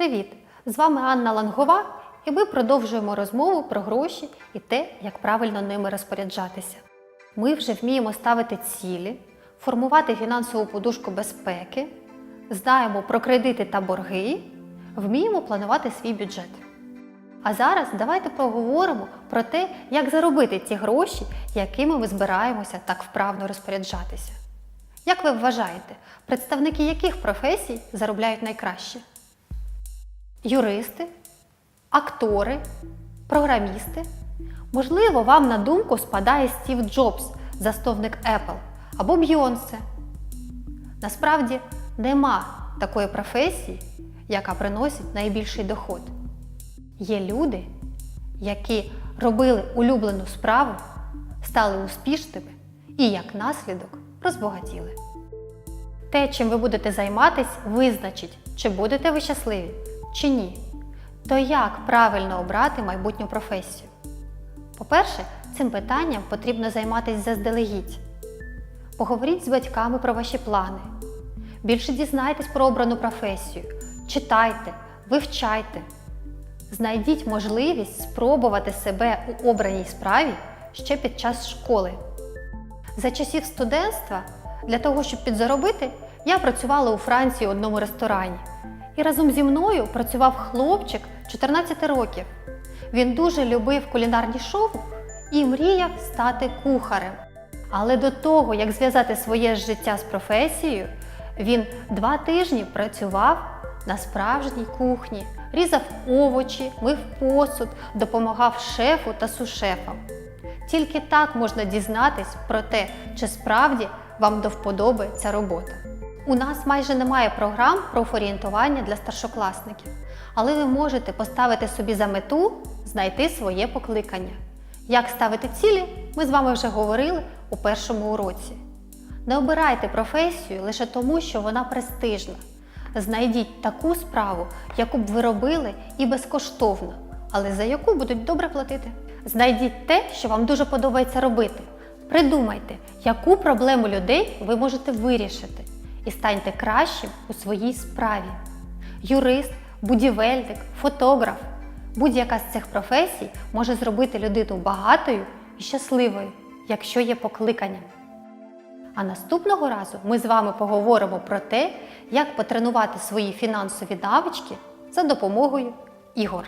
Привіт! З вами Анна Лангова, і ми продовжуємо розмову про гроші і те, як правильно ними розпоряджатися. Ми вже вміємо ставити цілі, формувати фінансову подушку безпеки, знаємо про кредити та борги, вміємо планувати свій бюджет. А зараз давайте поговоримо про те, як заробити ті гроші, якими ми збираємося так вправно розпоряджатися. Як ви вважаєте, представники яких професій заробляють найкраще? Юристи, актори, програмісти? Можливо, вам на думку спадає Стів Джобс, засновник Apple, або Бйонсе. Насправді нема такої професії, яка приносить найбільший доход. Є люди, які робили улюблену справу, стали успішними і, як наслідок, розбагатіли. Те, чим ви будете займатись, визначить, чи будете ви щасливі, чи ні. То як правильно обрати майбутню професію? По-перше, цим питанням потрібно займатися заздалегідь. Поговоріть з батьками про ваші плани. Більше дізнайтесь про обрану професію. Читайте, вивчайте. Знайдіть можливість спробувати себе у обраній справі ще під час школи. За часів студентства, для того, щоб підзаробити, я працювала у Франції у одному ресторані. І разом зі мною працював хлопчик 14 років. Він дуже любив кулінарні шоу і мріяв стати кухарем. Але до того, як зв'язати своє життя з професією, він два тижні працював на справжній кухні, різав овочі, мив посуд, допомагав шефу та сушефам. Тільки так можна дізнатись про те, чи справді вам до вподоби ця робота. У нас майже немає програм профорієнтування для старшокласників, але ви можете поставити собі за мету знайти своє покликання. Як ставити цілі, ми з вами вже говорили у першому уроці. Не обирайте професію лише тому, що вона престижна. Знайдіть таку справу, яку б ви робили і безкоштовно, але за яку будуть добре платити. Знайдіть те, що вам дуже подобається робити. Придумайте, яку проблему людей ви можете вирішити, і станьте кращим у своїй справі. Юрист, будівельник, фотограф. Будь-яка з цих професій може зробити людину багатою і щасливою, якщо є покликанням. А наступного разу ми з вами поговоримо про те, як потренувати свої фінансові навички за допомогою ігор.